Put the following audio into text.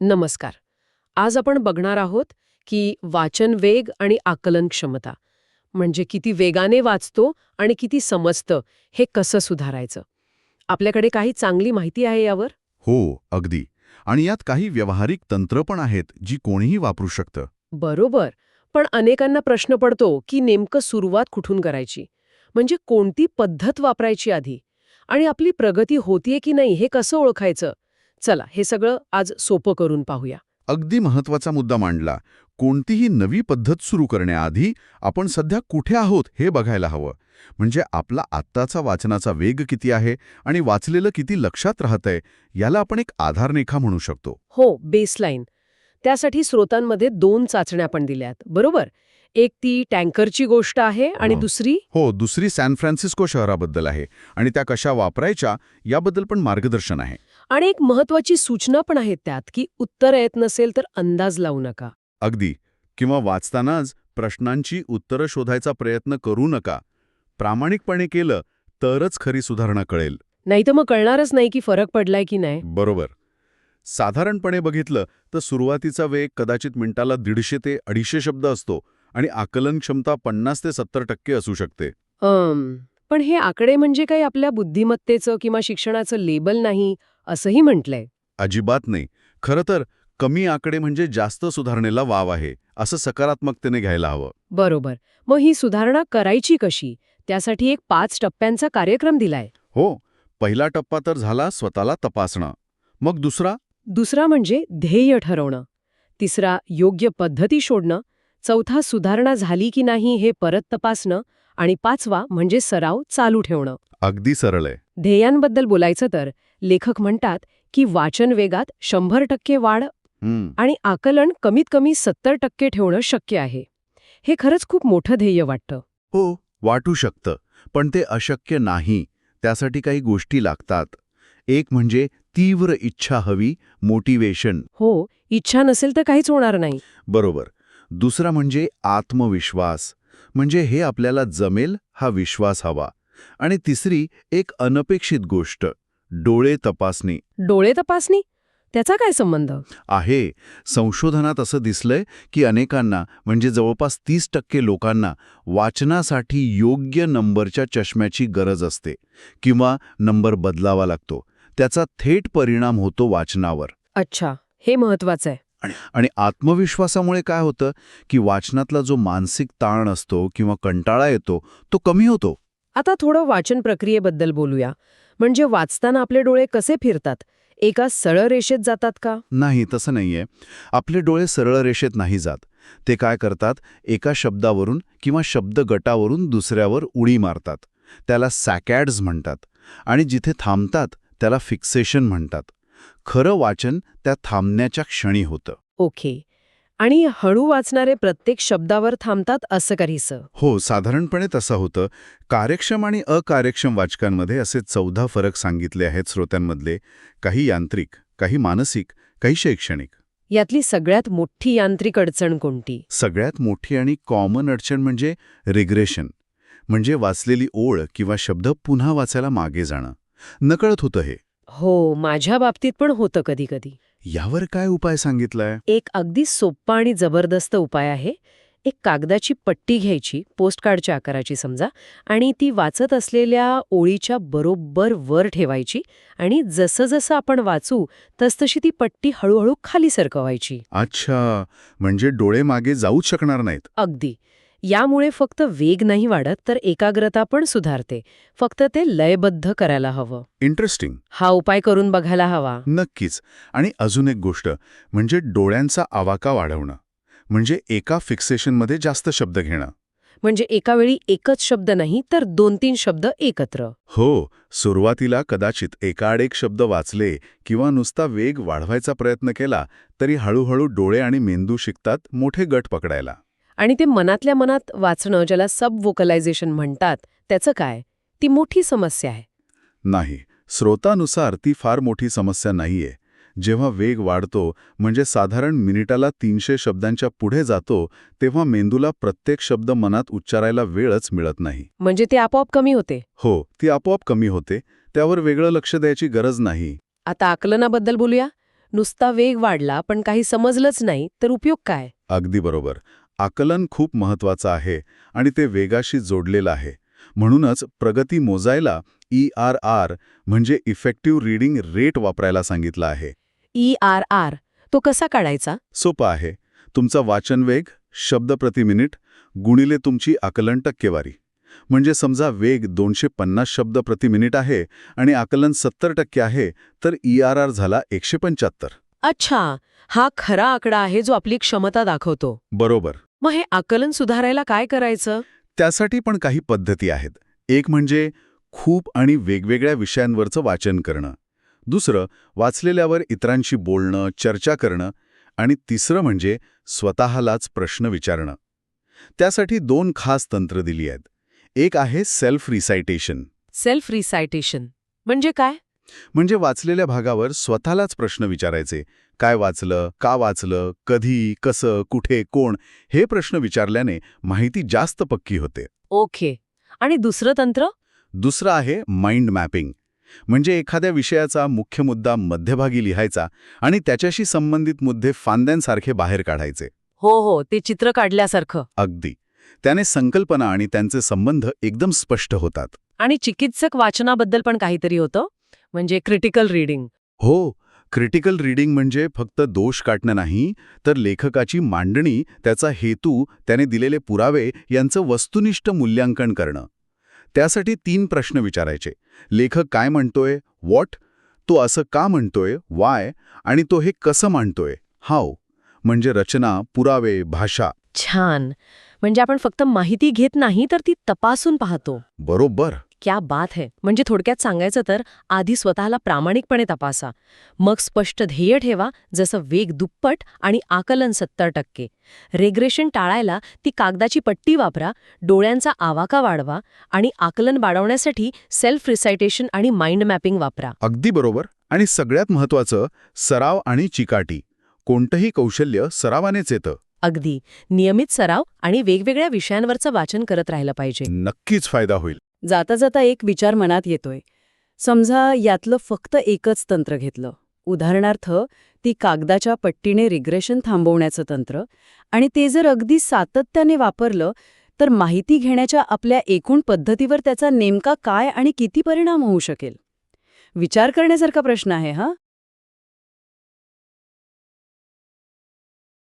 नमस्कार. आज आपण बघणार आहोत की वाचन वेग आणि आकलन क्षमता म्हणजे किती वेगाने वाचतो आणि किती समजतं हे कसं सुधारायचं. आपल्याकडे काही चांगली माहिती आहे यावर? हो अगदी. आणि यात काही व्यावहारिक तंत्र पण आहेत जी कोणीही वापरू शकतं. बरोबर. पण अनेकांना प्रश्न पडतो की नेमकं सुरुवात कुठून करायची? म्हणजे कोणती पद्धत वापरायची आधी? आणि आपली प्रगती होतीये की नाही हे कसं ओळखायचं? चला हे सगळं आज सोपं करून पाहूया. अगदी महत्त्वाचा मुद्दा मांडला. कोणतीही नवी पद्धत सुरू करण्याआधी आपण सध्या कुठे आहोत हे बघायला हवं. म्हणजे आपला आत्ताचा वाचनाचा वेग किती आहे आणि वाचलेलं किती लक्षात राहतंय याला आपण एक आधाररेखा म्हणू शकतो. हो बेसलाईन त्यासाठी स्रोतांमध्ये दोन चाचण्या पण दिल्यात बरोबर? एक ती टँकरची गोष्ट आहे आणि. दुसरी? हो दुसरी सॅन फ्रान्सिस्को शहराबद्दल आहे आणि त्या कशा वापरायच्या याबद्दल पण मार्गदर्शन आहे. आणि एक महत्वाची सूचना पण आहेत त्यात की उत्तर येत नसेल तर अंदाज लावू नका. अगदी. किंवा वाचतानाच प्रश्नांची उत्तरं शोधायचा प्रयत्न करू नका. प्रामाणिकपणे केलं तरच खरी सुधारणा कळेल. नाही तर मग कळणारच नाही की फरक पडलाय की नाही. बरोबर. साधारणपणे बघितलं तर सुरुवातीचा वेग कदाचित मिनिटाला दीडशे ते अडीचशे शब्द असतो आणि आकलन क्षमता पन्नास ते सत्तर टक्के असू शकते. पण हे आकडे म्हणजे काही आपल्या बुद्धिमत्तेचं किंवा शिक्षणाचं लेबल नाही? असंही म्हटलंय. अजिबात नाही. खरं तर कमी आकडे म्हणजे जास्त सुधारणेला वाव आहे असं सकारात्मकतेने घ्यायला हवं. बरोबर. मग ही सुधारणा करायची कशी? त्यासाठी एक पाच टप्प्यांचा कार्यक्रम दिलाय. हो. पहिला टप्पा तर झाला स्वतःला तपासणं. मग दुसरा? दुसरा म्हणजे ध्येय ठरवणं. तिसरा योग्य पद्धती शोधणं. चौथा सुधारणा झाली की नाही हे परत तपासणं. आणि पाचवा म्हणजे सराव चालू ठेवणं. अगदी सरळ आहे. ध्येयांबद्दल बोलायचं तर लेखक म्हणतात की वाचन वेगात शंभर टक्के वाढ आणि आकलन कमीत कमी सत्तर टक्के ठेवणं शक्य आहे. हे खरंच खूप मोठं ध्येय वाटतं. हो वाटू शकतं पण ते अशक्य नाही. त्यासाठी काही गोष्टी लागतात. एक म्हणजे तीव्र इच्छा हवी मोटिवेशन. हो इच्छा नसेल तर काहीच होणार नाही. बरोबर. दुसरा म्हणजे आत्मविश्वास. म्हणजे हे आपल्याला जमेल हा विश्वास हवा. आणि तिसरी एक अनपेक्षित गोष्ट. डोळे तपासणी. डोळे तपासणी? त्याचा काय संबंध? आहे. संशोधनात असं दिसलंय की अनेकांना म्हणजे जवळपास तीस टक्के लोकांना वाचनासाठी योग्य नंबरच्या चष्म्याची गरज असते किंवा नंबर बदलावा लागतो. त्याचा थेट परिणाम होतो वाचनावर. अच्छा. हे महत्वाचं आहे. आणि- आणि आत्मविश्वासामुळे काय होतं की वाचनातला जो मानसिक ताण असतो किंवा कंटाळा येतो तो कमी होतो. आता थोडं वाचन प्रक्रियेबद्दल बोलूया. म्हणजे वाचताना आपले डोळे कसे फिरतात? एका सरळ रेषेत जातात का? नाही तसं नाहीये. आपले डोळे सरळ रेषेत नाही जात. ते काय करतात? एका शब्दावरून किंवा शब्द गटावरून दुसऱ्यावर उडी मारतात. त्याला सॅकॅड्स म्हणतात. आणि जिथे थांबतात त्याला फिक्सेशन म्हणतात. खरं वाचन त्या थांबण्याच्या क्षणी होतं. ओके. आणि हळू वाचणारे प्रत्येक शब्दावर थांबतात असं काहीसं हो साधारणपणे तसं होतं. कार्यक्षम आणि अकार्यक्षम वाचकांमध्ये असे चौदा फरक सांगितले आहेत श्रोत्यांमधले. काही यांत्रिक काही मानसिक काही शैक्षणिक. यातली सगळ्यात मोठी यांत्रिक अडचण कोणती? सगळ्यात मोठी आणि कॉमन अडचण म्हणजे रिग्रेशन. म्हणजे वाचलेली ओळ किंवा शब्द पुन्हा वाचायला मागे जाणं. नकळत होतं हे. हो माझ्या बाबतीत पण होतं कधी कधी यावर काय उपाय सांगितलाय? एक अगदी सोप्पा आणि जबरदस्त उपाय आहे. एक कागदाची पट्टी घ्यायची पोस्टकार्डच्या आकाराची समजा आणि ती वाचत असलेल्या ओळीच्या बरोबर वर ठेवायची आणि जसं जसं आपण वाचू तसतशी ती पट्टी हळूहळू खाली सरकवायची. अच्छा म्हणजे डोळे मागे जाऊच शकणार नाहीत. अगदी. यामुळे फक्त वेग नाही वाढत तर एकाग्रता पण सुधारते. फक्त ते लयबद्ध करायला हवं. इंटरेस्टिंग हा उपाय करून बघायला हवा. नक्कीच. आणि अजून एक गोष्ट म्हणजे डोळ्यांचा आवाका वाढवणं. म्हणजे एका फिक्सेशनमध्ये जास्त शब्द घेणं. म्हणजे एका वेळी एकच शब्द नाही तर दोन तीन शब्द एकत्र. हो सुरुवातीला कदाचित एकाआड एक शब्द वाचले किंवा नुसता वेग वाढवायचा प्रयत्न केला तरी हळूहळू डोळे आणि मेंदू शिकतात मोठे गट पकडायला. आणि ते मनातल्या मनात वाचणं ज्याला सब वोकलायझेशन म्हणतात त्याचं काय? ती मोठी समस्या आहे. नाही स्रोतानुसार ती फार मोठी समस्या नाहीये. जेव्हा वेग वाढतो म्हणजे साधारण मिनिटाला तीनशे शब्दांच्या पुढे जातो तेव्हा मेंदूला प्रत्येक शब्द मनात उच्चारायला वेळच मिळत नाही. म्हणजे ते आपोआप कमी होते? हो ती आपोआप कमी होते. त्यावर वेगळं लक्ष द्यायची गरज नाही. आता आकलनाबद्दल बोलूया. नुसता वेग वाढला पण काही समजलंच नाही तर उपयोग काय? अगदी बरोबर. आकलन खूप महत्वाचं आहे आणि ते वेगाशी जोडलेलं आहे. म्हणूनच प्रगती मोजायला ई आर आर म्हणजे इफेक्टिव्ह रीडिंग रेट वापरायला सांगितलं आहे. ई आर आर तो कसा काढायचा? सोपं आहे. तुमचा वाचन वेग शब्द प्रति मिनिट गुणिले तुमची आकलन टक्केवारी. म्हणजे समजा वेग दोनशे पन्नास शब्द प्रति मिनिट आहे आणि आकलन सत्तर टक्के आहे तर ई आर आर झाला एकशे पंच्याहत्तर. अच्छा हा खरा आकडा आहे जो आपली क्षमता दाखवतो. बरोबर. मग हे आकलन सुधारायला काय करायचं? त्यासाठी पण काही पद्धती आहेत. एक म्हणजे खूप आणि वेगवेगळ्या विषयांवरचं वाचन करणं. दुसरं वाचलेल्यावर इतरांशी बोलणं चर्चा करणं आणि तिसरं म्हणजे स्वतःलाच प्रश्न विचारणं. त्यासाठी दोन खास तंत्र दिली आहेत. एक आहे सेल्फ रिसायटेशन. Self recitation. म्हणजे काय? म्हणजे वाचलेल्या भागावर स्वतःलाच प्रश्न विचारायचे. काय वाचलं का वाचलं कधी कसं कुठे कोण हे प्रश्न विचारल्याने माहिती जास्त पक्की होते. ओके. आणि दुसरं तंत्र? दुसरं आहे माइंड मॅपिंग म्हणजे एखाद्या विषयाचा मुख्य मुद्दा मध्यभागी लिहायचा आणि त्याच्याशी संबंधित मुद्दे फांद्यांसारखे बाहेर काढायचे. हो हो ते चित्र काढल्यासारखं. अगदी. त्याने संकल्पना आणि त्यांचे संबंध एकदम स्पष्ट होतात. आणि चिकित्सक वाचनाबद्दल पण काहीतरी होतं? म्हणजे क्रिटिकल रीडिंग हो क्रिटिकल रीडिंग म्हणजे फक्त दोष काढणं नाही तर लेखकाची मांडणी त्याचा हेतू त्याने दिलेले पुरावे यांचं वस्तुनिष्ठ मूल्यांकन करणं. त्यासाठी तीन प्रश्न विचारायचे. लेखक काय म्हणतोय? व्हॉट तो असं का म्हणतोय? वाय आणि तो हे कसं मांडतोय? हाव म्हणजे रचना पुरावे भाषा. छान. म्हणजे आपण फक्त माहिती घेत नाही तर ती तपासून पाहतो. बरोबर. क्या बात है. म्हणजे थोडक्यात सांगायचं तर आधी स्वतःला प्रामाणिकपणे तपासा. मग स्पष्ट ध्येय ठेवा जसं वेग दुप्पट आणि आकलन सत्तर टक्के. रेग्रेशन टाळायला ती कागदाची पट्टी वापरा डोळ्यांचा आवाका वाढवा आणि आकलन वाढवण्यासाठी सेल्फ रिसायटेशन आणि माइंड मॅपिंग वापरा. अगदी बरोबर. आणि सगळ्यात महत्वाचं सराव आणि चिकाटी. कोणतंही कौशल्य सरावानेच येतं. अगदी. नियमित सराव आणि वेगवेगळ्या विषयांवरचं वाचन करत राहिलं पाहिजे. नक्कीच फायदा होईल. जाता जाता एक विचार मनात येतोय. समजा यातलं फक्त एकच तंत्र घेतलं. उदाहरणार्थ ती कागदाच्या पट्टीने रिग्रेशन थांबवण्याचं तंत्र आणि ते जर अगदी सातत्याने वापरलं तर माहिती घेण्याच्या आपल्या एकूण पद्धतीवर त्याचा नेमका काय आणि किती परिणाम होऊ शकेल? विचार करण्यासारखा प्रश्न आहे हा?